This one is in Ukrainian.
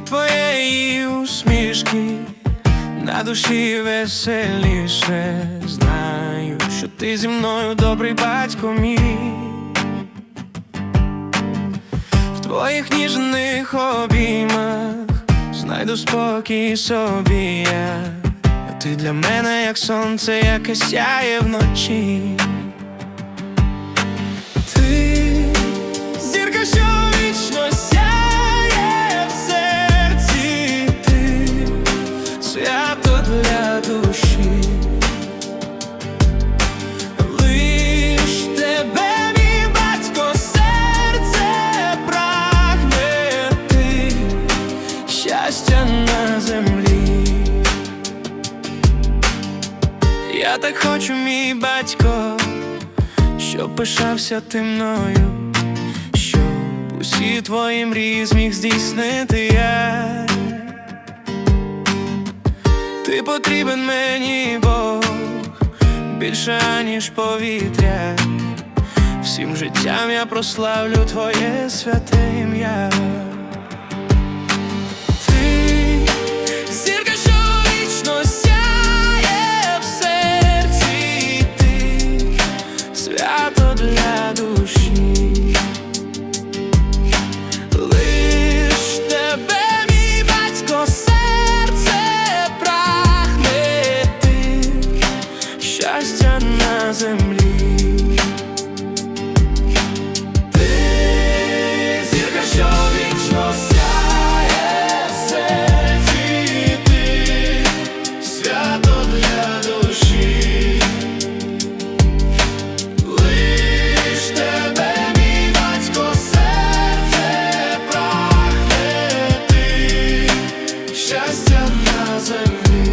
твоєї усмішки, на душі веселіше знаю, що ти зі мною добрий батько мій. В твоїх ніжних обіймах знайду спокій собі я. А ти для мене як сонце, яке сяє вночі. Щастя на землі. Я так хочу, мій батько, щоб пишався ти мною, щоб усі твої мрії зміг здійснити я. Ти потрібен мені, Бог, більше ніж повітря. Всім життям я прославлю твоє святе ім'я. для душі. Лиш тебе, мій батько, серце прагне ти щастя на землі. doesn't